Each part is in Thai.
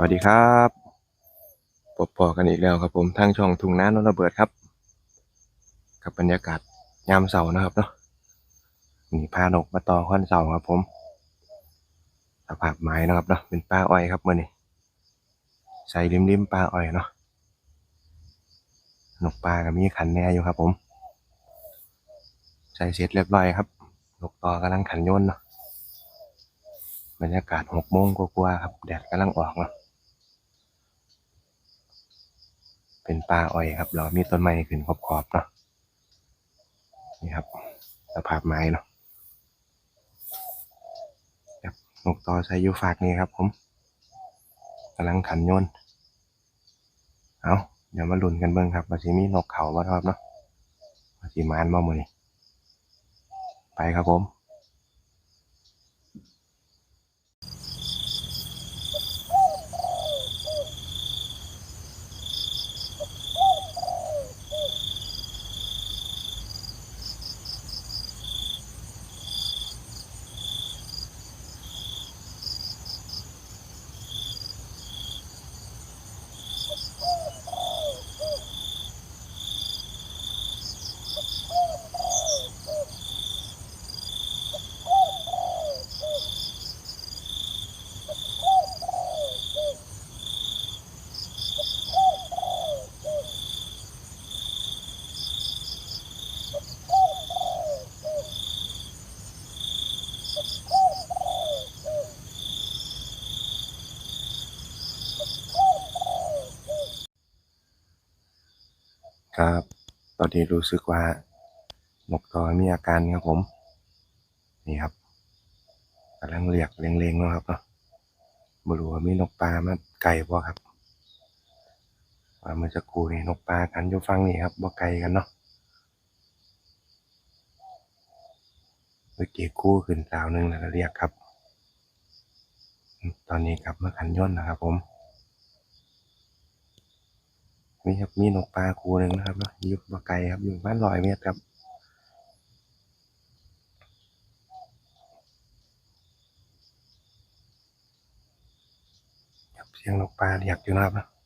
สวัสดีครับพบพอกันอีกแล้วครับผมทางช่องทุ่งน้านนระเบิดครับ กับบรรยากาศยามเสาร์นะครับเนาะมีพานกมาต่อข้อนเสาครับผมสภาพไม้นะครับเนาะเป็นป้าอ้อยครับมื่อนี้ใส่ริมริมป้าอ้อยเนาะนกปลากับมีขันแน่อยู่ครับผม ใส่เสร็จเรียบร้อยครับ นกต่อกำลังขันยนเนาะบรรยากาศหกโมงกว่าๆครับ แดดกำลังออกเนาะ เป็นป่าอ้อยครับเรามีต้นไม้ขึ้นขอบๆเนาะนี่ครับสภาพไม้เนาะครับนกต่อใช้อยูฝากนี่ครับ ผมกำลังขันโยนเอาเดี๋ยวมาลุ้นกันเบิ่งครับว่าสิมีนกเขาบ่ครับเนาะว่าสิมานบ่มื้อนี้ไปครับผม ครับ ตอนนี้รู้สึกว่านกตอมีอาการครับผม นี่ครับกำลังเรียกเล็งๆนะครับเนาะบรู้ว่มีนกปลามาไก่บ่ครับว่าเมื่อสักครู่นี่นกปลากันอยู่ฟังนี่ครับบ่ไกลกันเนาะเมื่อกี้กู้ขึ้นสาวหนึ่งแล้วเรียกครับ ตอนนี้กลับมาขันย่นนะครับผม มีครับมีนกปลาคูหนึ่งนะครับเนาะอยู่บ่ไกลครับอยู่บ้านลอยเมตรครับครับเสียงนกปลาอยากอยู่นะครับ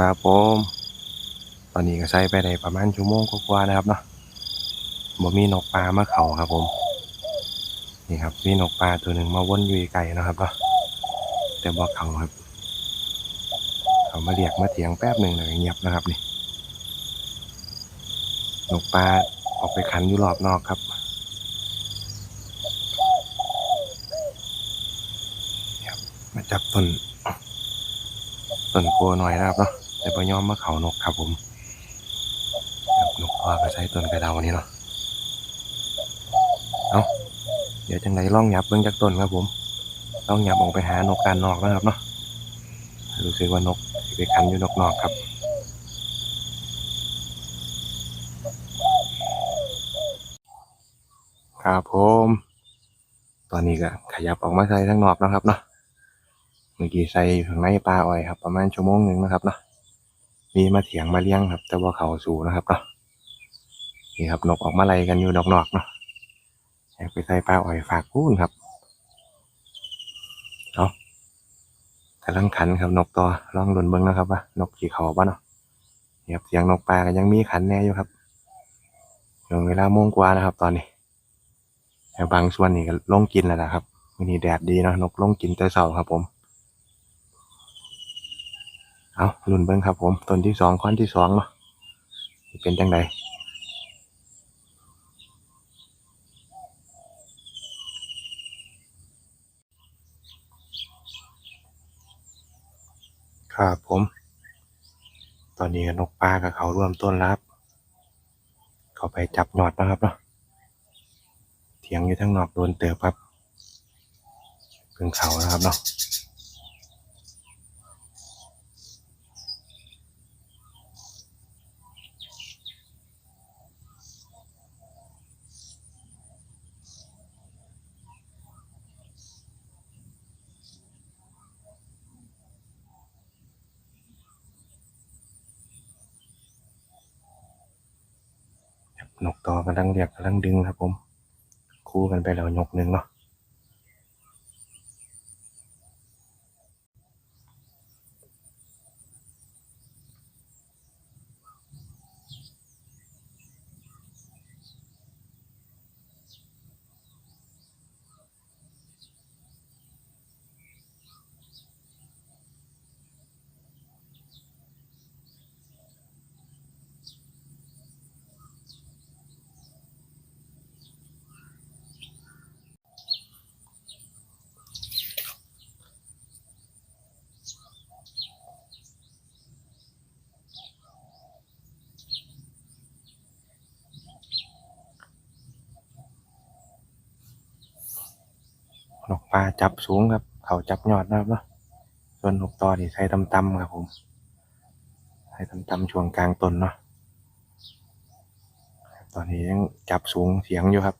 ครับผม ตอนนี้ก็ใช้ไปได้ประมาณชั่วโมงกว่าๆนะครับเนาะบ่มีนกปลามาเข้าครับผม นี่ครับมีนกปลาตัวหนึ่งมาว่นอยู่ไกลๆนะครับเนาะแต่บ่เข้าครับ เขามาเรียกมาเถียงแป๊บหนึ่งแล้วก็เงียบนะครับนี่ นกปลาออกไปขันอยู่รอบนอกครับครับมาจับต้นต้นโกหน่อยนะครับเนาะ แต่พยอมมาเขานกครับผมนกพ่อก็ใช้ต้นกระเดานี่เนาะเอาเดี๋ยวจังไรล่องหยับเบิ่งจากต้นครับผมล่องหยับออกไปหานกการนอกนะครับเนาะรู้สึกว่านกไปคันอยู่นกนอกครับครับผมตอนนี้ก็ขยับออกมาใส่ทั้งนอกนะครับเนาะเมื่อกี้ใส่อยู่ข้างในปลาอ้อยครับ ประมาณชั่วโมงหนึ่งนะครับเนาะ มีมาเถียงมาเลี้ยงครับ แต่ว่าเขาสูนะครับเนาะนี่ครับนกออกมาไล่กันอยู่นอกๆเนาะอยากไปใส่ปลาอ่อยฝากพูนครับเอากำลังขันครับนกตัวลองหลุนเบิ้งนะครับว่านกขี่เขาป่ะเนาะนี่ครับเสียงนกปลาก็ยังมีขันแน่อยู่ครับช่วงเวลาโมงกว่านะครับ ตอนนี้แต่บางส่วนนี่ก็ลงกินแล้วนะครับวันนี้แดดดีเนาะนกลงกินแต่เช้าครับผม เอาลุ่นเบิ้งครับผมต้นที่สองค้อนที่สองเนาะเป็นจังไดครับผม ตอนนี้นกปลากับเขาร่วมต้นรับ เขาไปจับหยอดนะครับเนาะเถียงอยู่ทั้งนอกโดนเติบครับเพิ่งเขานะครับเนาะ นกต่อกำลังเรียกกำลังดึงครับผม คู่กันไปแล้วยกหนึ่งเนาะ กปลาจับสูงครับ เขาจับยอดนะครับเนาะส่วนหกต่อนี่ใช้ตำๆครับผมใช้ตำๆช่วงกลางต้นเนาะตอนนี้ยังจับสูงเสียงอยู่ครับ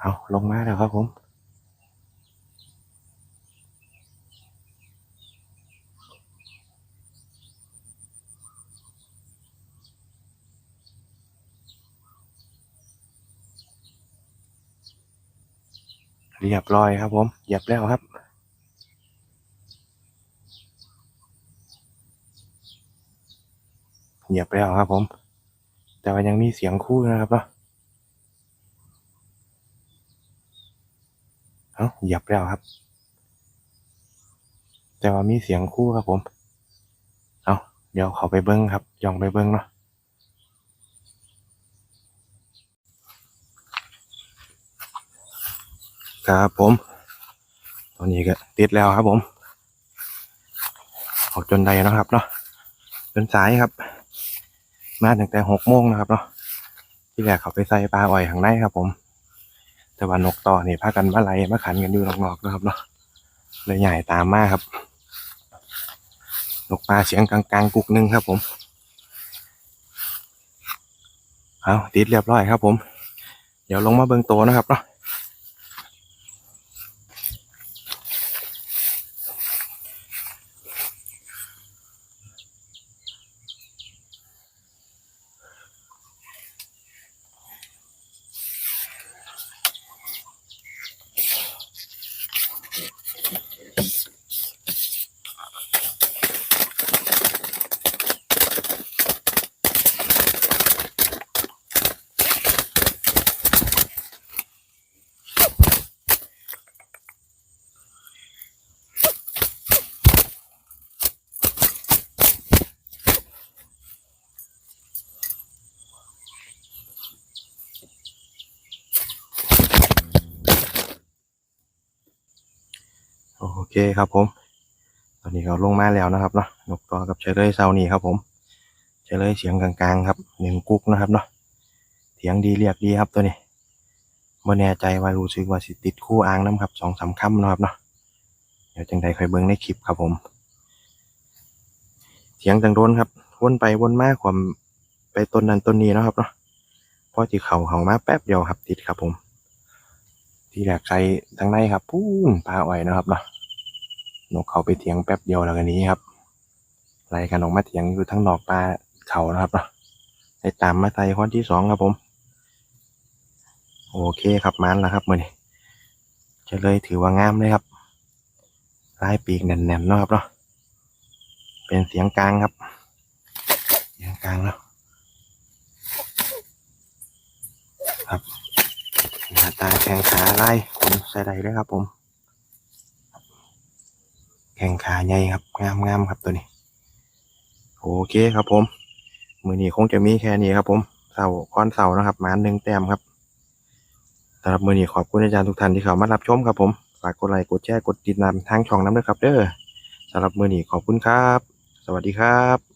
เอาลงมาแล้วครับผม รียบร้อยครับผมเหยียบแล้วครับเหยียบแล้วครับผม แต่ว่ายังมีเสียงคู่นะครับเนาะเอาเหยียบแล้วครับ แต่ว่ามีเสียงคู่ครับผม เอาเดี๋ยวเขาไปเบิ้งครับย่องไปเบิ้งเนาะ ครับผม ตอนนี้ก็ติดแล้วครับผม ออกจนใดนะครับเนาะจนสายครับ มาตั้งแต่หกโมงนะครับเนาะที่แรกเขาไปใส่ปลาอ่อยข้างในครับ ผม แต่ว่านกต่อนี่พากันมาไล่มาขันกันอยู่นอกๆนะครับเนาะเลยใหญ่ตามมาครับนกปลาเสียงกลางๆกุกนึงครับ ผมเอาติดเรียบร้อยครับ ผม เดี๋ยวลงมาเบิ่งโตนะครับเนาะ โอเคครับผม ตอนนี้เขาลงมาแล้วนะครับเนาะนกต่อกับเชลเลยเซานี่ครับผมเชลเลยเสียงกลางๆครับหนึ่งกุ๊กนะครับเนาะเสียงดีเรียกดีครับตัวนี้ม่แน่ใจว่ารู้สึกว่าสิติดคู่อ่างน้ำครับสองสามคำนะครับเนาะเดี๋ยวจังใดค่อยเบิ่งในคลิปครับผม เสียงจังโดนครับวนไปวนมาความไปต้นนั้นต้นนี้นะครับเนาะพอจีเขาเขามาแป๊บเดียวครับติดครับผม ที่แรกใส่ทางในครับปู้นปลาอ่อยนะครับเนาะ นกเขาไปเถียงแป๊บเดียวแล้วกันนี้ครับไล่กันออกมาเถียงอยู่ทั้งนอกปลาเขานะครับเนาะได้ตามมาใส่คนที่สองครับผม โอเคครับมันแล้วครับมือนี้จะเลยถือว่างามเลยครับลายปีกแน่นๆเนาะครับเนาะเป็นเสียงกลางครับ เสียงกลางเนาะครับหน้าตาแข้งขาไล่ขนใส่ได้เลยครับผม แข่งขาใหญ่ครับงามงามๆครับตัวนี้ โอเคครับผม มือนี้คงจะมีแค่นี้ครับ ผมเสาค้อนเสานะครับหมาหนึ่งแต้มครับสำหรับมือนี้ขอบคุณอาจารย์ทุกท่านที่เข้ามารับชมครับผมฝากกดไลค์กดแชร์กดติดตามทางช่องน้ำด้วยครับ เด้อสำหรับมือนี้ขอบคุณครับ สวัสดีครับ